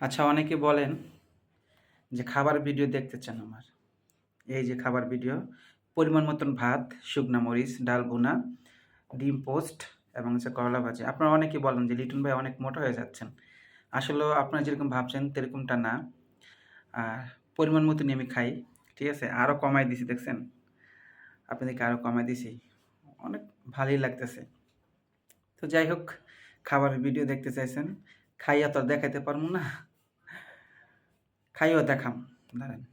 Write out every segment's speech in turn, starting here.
আচ্ছা অনেকে বলেন যে খাবার ভিডিও দেখতে চান আমার। এই যে খাবার ভিডিও, পরিমাণ মতন ভাত, শুকনা মরিচ, ডাল ভুনা, ডিম পোস্ট এবং হচ্ছে করলা ভাজি। আপনারা অনেকে বলেন যে লিটন ভাই অনেক মোটা হয়ে যাচ্ছেন। আসলে আপনারা যেরকম ভাবছেন সেরকমটা না। আর পরিমাণ মতনই আমি খাই, ঠিক আছে? আরও কমাই দিছি, দেখছেন? আপনাদেরকে আরও কমাই দিছি। অনেক ভালোই লাগতেছে। তো যাই হোক খাবারের ভিডিও দেখতে চাইছেন। খাইয়া তো দেখাইতে পারব না। খাইও, দেখাম। দাঁড়ান।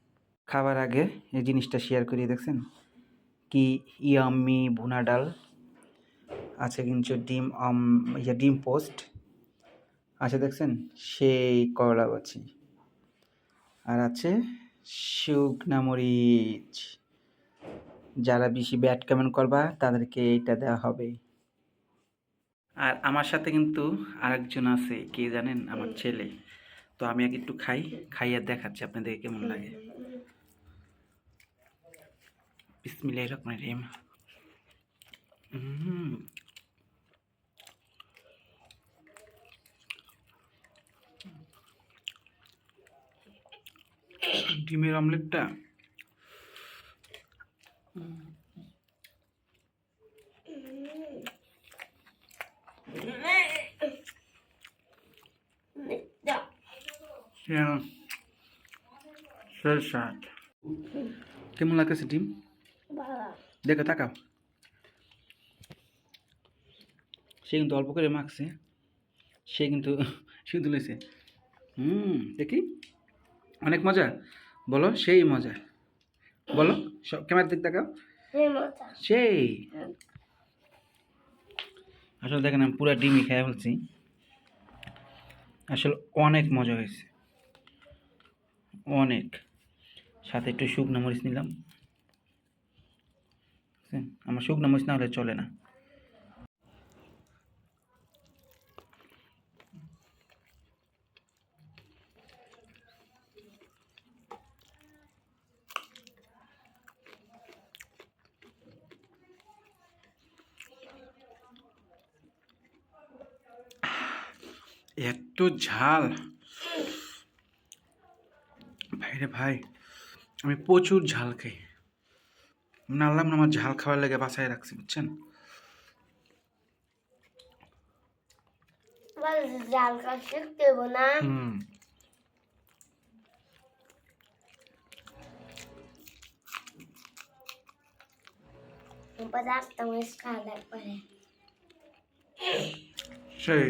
খাবার আগে এই জিনিসটা শেয়ার করিয়ে, দেখছেন? কি ইয়াম্মি ভুনা ডাল, আছে কিন্তু ডিম, আম, ইয়া, ডিম পোস্ট, আছে দেখছেন? সেই করলা বাছি। আর আছে শুকনা মরিচ। যারা বেশি ব্যাট কেমন করবা, তাদেরকে এইটা দেওয়া হবে। আর আমার সাথে কিন্তু আরেকজন আছে, কে জানেন? আমার ছেলে। তো আমি আগে একটু খাই খাইয়া দেখাচ্ছি আপনাদের কেমন লাগে। বিসমিল্লাহ রহমান রহিম। ডিমের অমলেটটা। হ্যাঁ স্বাদ কেমন লাগতেছে ডিম দেখো তাকাও। সে কিন্তু অল্প করে মাখছে। সে কিন্তু শুধু লইছে হুম দেখি। অনেক মজা। বলো সেই মজা। বলো সব ক্যামেরার দিক তাকাও। সেই আসলে দেখেন আমি পুরো ডিমই খেয়ে ফেলছি। আসলে অনেক মজা হয়েছে। অনেক। সাথে একটু শুকনো মরিচ নিলাম। বুঝছেন? আমার শুকনো মরিচ না হলে চলে না। এত ঝাল। ভাইরে ভাই আমি প্রচুর ঝাল খাই। নাল্লাম না আমার ঝাল খাওয়ার লেগে বাসায় রাখছি বুঝছেন? শিখতে না। হুম। পদার্থ খাওয়া সেই।